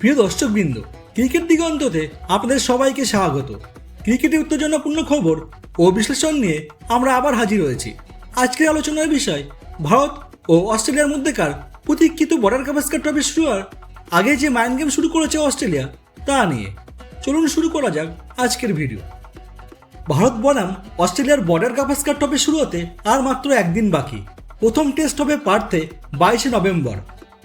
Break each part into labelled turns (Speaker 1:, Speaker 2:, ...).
Speaker 1: প্রিয় দর্শকবৃন্দ, ক্রিকেট দিগন্ততে আপনাদের সবাইকে স্বাগত। ক্রিকেটের উত্তেজনাপূর্ণ খবর ও বিশ্লেষণ নিয়ে আমরা আবার হাজির হয়েছি। আজকের আলোচনার বিষয়, ভারত ও অস্ট্রেলিয়ার মধ্যেকার প্রতীক্ষিত বর্ডার গাভাস্কার ট্রফি শুরু হওয়ার আগে যে মাইন্ড গেম শুরু করেছে অস্ট্রেলিয়া, তা নিয়ে। চলুন শুরু করা যাক আজকের ভিডিও ভারত বনাম অস্ট্রেলিয়ার বর্ডার গাভাস্কার টপে শুরু হতে আর মাত্র একদিন বাকি। প্রথম টেস্ট হবে পার্থে বাইশে নভেম্বর।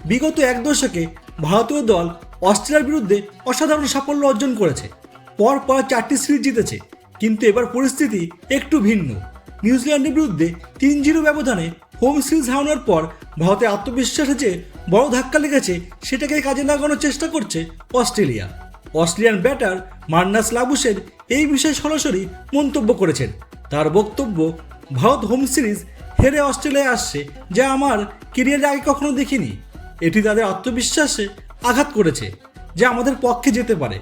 Speaker 1: বিগত এক দশকে ভারতীয় দল অস্ট্রেলিয়ার বিরুদ্ধে অসাধারণ সাফল্য অর্জন করেছে। পর পর চারটি সিরিজ জিতেছে, কিন্তু এবার পরিস্থিতি একটু ভিন্ন। নিউজিল্যান্ডের বিরুদ্ধে তিন জিরো ব্যবধানে হোম সিরিজ হারানোর পর ভারতের আত্মবিশ্বাসে যে বড় ধাক্কা লেগেছে সেটাকে কাজে লাগানোর চেষ্টা করছে অস্ট্রেলিয়া। অস্ট্রেলিয়ান ব্যাটার মার্নাস লাবুসের এই বিষয়ে সরাসরি মন্তব্য করেছেন। তার বক্তব্য, ভারত হোম সিরিজ হেরে অস্ট্রেলিয়ায় আসছে যা আমার কেরিয়ারে আগে কখনো দেখিনি। এটি তাদের আত্মবিশ্বাসে আঘাত করেছে, যা আমাদের পক্ষে যেতে পারে।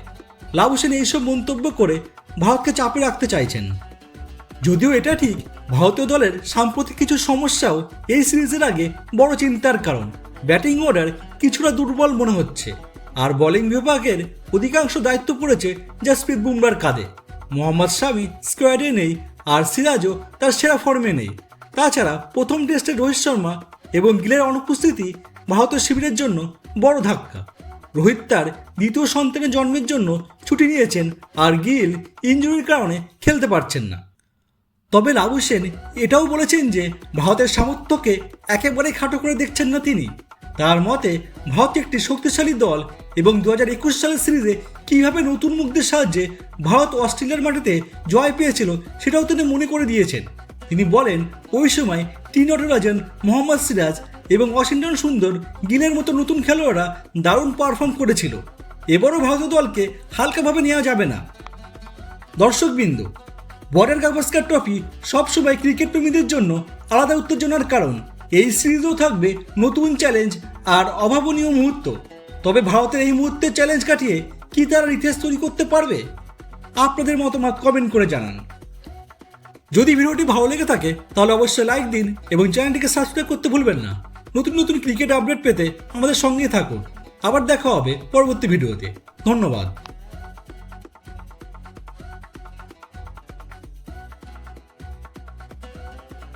Speaker 1: লাবুসেন এইসব মন্তব্য করে ভারতকে চাপে রাখতে চাইছেন। যদিও এটা ঠিক, ভারতীয় দলের সাম্প্রতিক কিছু সমস্যাও এই সিরিজের আগে বড় চিন্তার কারণ। ব্যাটিং অর্ডার কিছুটা দুর্বল মনে হচ্ছে, আর বোলিং বিভাগের অধিকাংশ দায়িত্ব পড়েছে জাসপ্রীত বুমরার কাঁধে। মোহাম্মদ শামি স্কোয়াডে নেই, আর সিরাজও তার সেরা ফর্মে নেই। তাছাড়া প্রথম টেস্টে রোহিত শর্মা এবং গিলের অনুপস্থিতি ভারতের শিবিরের জন্য বড় ধাক্কা। রোহিত তার দ্বিতীয় সন্তানের জন্মের জন্য ছুটি নিয়েছেন আর গিল ইঞ্জুরির কারণে খেলতে পারছেন না। তবে লাবু সেন এটাও বলেছেন যে, ভারতের সামর্থ্যকে একেবারে খাটো করে দেখছেন না তিনি। তার মতে, ভারত একটি শক্তিশালী দল এবং দু হাজার একুশ সালের সিরিজে কীভাবে নতুন মুখদের সাহায্যে ভারত অস্ট্রেলিয়ার মাটিতে জয় পেয়েছিল সেটাও তিনি মনে করে দিয়েছেন। তিনি বলেন, ওই সময় টি নটরাজন মোহাম্মদ সিরাজ এবং ওয়াশিংটন সুন্দর গিলের মতো নতুন খেলোয়াড়রা দারুণ পারফর্ম করেছিল। এবারও ভারতীয় দলকে হালকাভাবে নেওয়া যাবে না। দর্শকবৃন্দ, বর্ডার গাভাস্কার ট্রফি সবসময় ক্রিকেট প্রেমীদের জন্য আলাদা উত্তেজনার কারণ। এই সিরিজেও থাকবে নতুন চ্যালেঞ্জ আর অভাবনীয় মুহূর্ত। তবে ভারতের এই মুহূর্তের চ্যালেঞ্জ কাটিয়ে কি তারা ইতিহাস তৈরি করতে পারবে? আপনাদের মতামত কমেন্ট করে জানান। যদি ভিডিওটি ভালো লেগে থাকে, তাহলে অবশ্যই লাইক দিন এবং চ্যানেলটিকে সাবস্ক্রাইব করতে ভুলবেন না। নতুন নতুন ক্রিকেট আপডেট পেতে আমাদের সঙ্গে থাকুন। আবার দেখা হবে পরবর্তী ভিডিওতে। ধন্যবাদ।